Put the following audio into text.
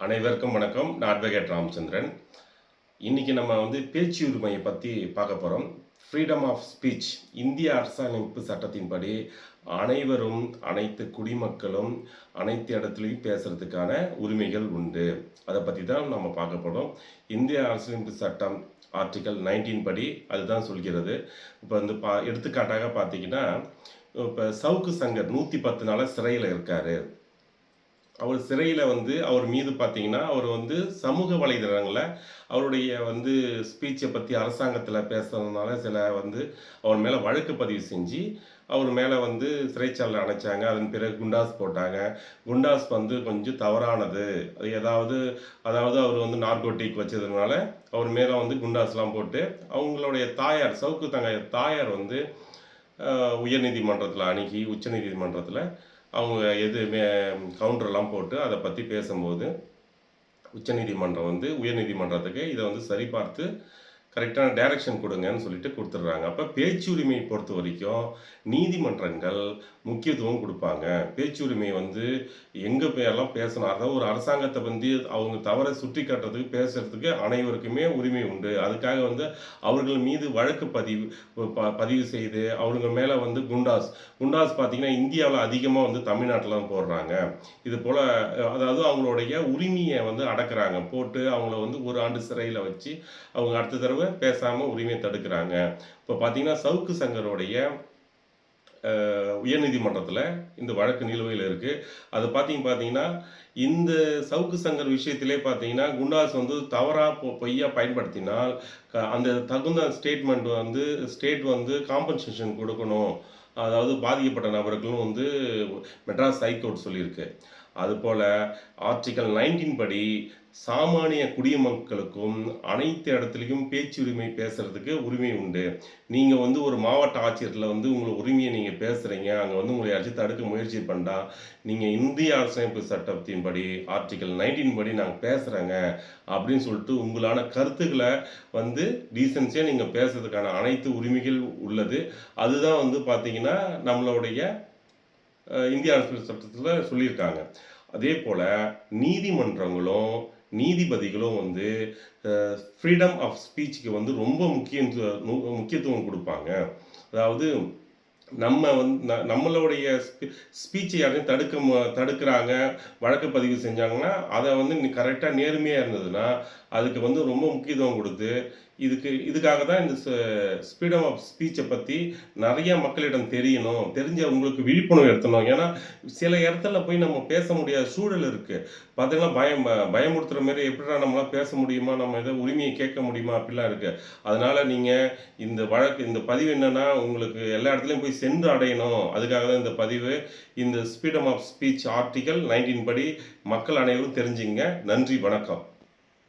அனைவருக்கும் வணக்கம். நான் அட்வொகேட் ராமச்சந்திரன். இன்னைக்கு நம்ம வந்து பேச்சு உரிமையை பற்றி பார்க்க போகிறோம் ஃப்ரீடம் ஆஃப் ஸ்பீச் இந்திய அரசமைப்பு சட்டத்தின்படி அனைவரும் அனைத்து குடிமக்களும் அனைத்து இடத்துலையும் பேசுகிறதுக்கான உரிமைகள் உண்டு. அதை பற்றி தான் நம்ம பார்க்க போகிறோம் இந்திய அரசியலமைப்பு சட்டம் ஆர்டிகல் நைன்டீன் படி அதுதான் சொல்கிறது. இப்போ வந்து பா எடுத்துக்காட்டாக பார்த்தீங்கன்னா இப்போ சவுக்கு சங்கர் நூற்றி பத்து நாளாக சிறையில் இருக்காரு. அவர் சிறையில் வந்து அவர் மீது பார்த்தீங்கன்னா அவர் வந்து சமூக வலைதளங்களில் அவருடைய வந்து ஸ்பீச்சை பற்றி அரசாங்கத்தில் பேசுகிறதுனால சில வந்து அவர் மேலே வழக்கு பதிவு செஞ்சு அவர் மேலே வந்து சிறைச்சாலை அணைச்சாங்க. அதன் பிறகு குண்டாஸ் போட்டாங்க. குண்டாஸ் வந்து கொஞ்சம் தவறானது. அது ஏதாவது அதாவது அவர் வந்து நார்கோட்டிக் வச்சதுனால அவர் மேலே வந்து குண்டாஸ்லாம் போட்டு அவங்களுடைய தாயார் சவுக்கு தங்க தாயார் வந்து உயர்நீதிமன்றத்தில் அணுகி உச்சநீதிமன்றத்தில் அவங்க எது கவுண்டர்லாம் போட்டு அதை பற்றி பேசும்போது உச்சநீதிமன்றம் வந்து உயர்நீதிமன்றத்துக்கு இதை வந்து சரிபார்த்து கரெக்டான டைரக்ஷன் கொடுங்கன்னு சொல்லிட்டு கொடுத்துட்றாங்க. அப்போ பேச்சுரிமையை பொறுத்த வரைக்கும் நீதிமன்றங்கள் முக்கியத்துவம் கொடுப்பாங்க. பேச்சுரிமை வந்து எங்கே எல்லாம் பேசணும்? அதாவது ஒரு அரசாங்கத்தை வந்து அவங்க தவறை சுட்டி காட்டுறதுக்கு பேசுறதுக்கு அனைவருக்குமே உரிமை உண்டு. அதுக்காக வந்து அவர்கள் மீது வழக்கு பதிவு பதிவு செய்து அவங்க மேலே வந்து குண்டாஸ். குண்டாஸ் பார்த்தீங்கன்னா இந்தியாவில் அதிகமாக வந்து தமிழ்நாட்டில் தான் போடுறாங்க. இது போல் அதாவது அவங்களுடைய உரிமையை வந்து அடக்குறாங்க. போட்டு அவங்கள வந்து ஒரு ஆண்டு சிறையில் வச்சு அவங்க அடுத்த தடவை பேசாமல் உரிமையை தடுக்கிறாங்க. இப்போ பார்த்தீங்கன்னா சவுக்கு சங்கருடைய உயர்நீதிமன்றத்தில் இந்த வழக்கு நிலுவையில் இருக்குது அது பார்த்தீங்க பார்த்தீங்கன்னா இந்த சவுக்கு சங்கர் விஷயத்திலே பார்த்தீங்கன்னா குண்டாஸ் வந்து தவறாக பொய்யாக பொய்யா பயன்படுத்தினால் அந்த தகுந்த ஸ்டேட்மெண்ட் வந்து ஸ்டேட் வந்து காம்பன்சேஷன் கொடுக்கணும். அதாவது பாதிக்கப்பட்ட நபர்களும் வந்து மெட்ராஸ் ஹைகோர்ட் சொல்லியிருக்கு. அதுபோல் ஆர்டிகல் நைன்டீன் படி சாமானிய குடிமக்களுக்கும் அனைத்து இடத்துலையும் பேச்சு உரிமை பேசுகிறதுக்கு உரிமை உண்டு. நீங்கள் வந்து ஒரு மாவட்ட ஆட்சியரில் வந்து உங்கள் உரிமையை நீங்கள் பேசுகிறீங்க அங்கே வந்து உங்களை யாராச்சும் தடுக்க முயற்சி பண்ணா நீங்கள் இந்திய அரசமைப்பு சட்டத்தின்படி ஆர்டிகல் நைன்டீன் படி நாங்கள் பேசுகிறேங்க அப்படின்னு சொல்லிட்டு உங்களான கருத்துக்களை வந்து டீசென்சியாக நீங்கள் பேசுறதுக்கான அனைத்து உரிமைகள் உள்ளது. அதுதான் வந்து பார்த்தீங்கன்னா நம்மளுடைய இந்திய அரசியல் சட்டத்தில் சொல்லியிருக்காங்க. அதே போல் நீதிமன்றங்களும் நீதிபதிகளும் வந்து ஃப்ரீடம் ஆஃப் ஸ்பீச்சுக்கு வந்து ரொம்ப முக்கியம் முக்கியத்துவம் கொடுப்பாங்க. அதாவது நம்ம வந்து ந- நம்மளுடைய ஸ்பீச்சை யாரையும் தடுக்க மு- தடுக்கிறாங்க வழக்கு பதிவு செஞ்சாங்கன்னா அதை வந்து கரெக்டாக நேர்மையாக இருந்ததுன்னா அதுக்கு வந்து ரொம்ப முக்கியத்துவம் கொடுத்து இதுக்கு இதுக்காக தான் இந்த ஸ்பீடம் ஆஃப் ஸ்பீச்சை பற்றி நிறைய மக்களிடம் தெரியணும். தெரிஞ்ச உங்களுக்கு விழிப்புணர்வு எடுத்தணும் ஏன்னா சில இடத்துல போய் நம்ம பேச முடியாத சூழல் இருக்குது பார்த்தீங்கன்னா பயம் பயமுறுத்துற மாதிரி எப்படிடா நம்மளாம் பேச முடியுமா? நம்ம எதை உரிமையை கேட்க முடியுமா? அப்படிலாம் இருக்குது அதனால் நீங்கள் இந்த வழக்கு இந்த பதிவு என்னென்னா உங்களுக்கு எல்லா இடத்துலையும் போய் சென்று அடையணும். அதுக்காக தான் இந்த பதிவு. இந்த freedom of speech article nineteen படி மக்கள் அனைவரும் தெரிஞ்சுங்க. நன்றி வணக்கம்.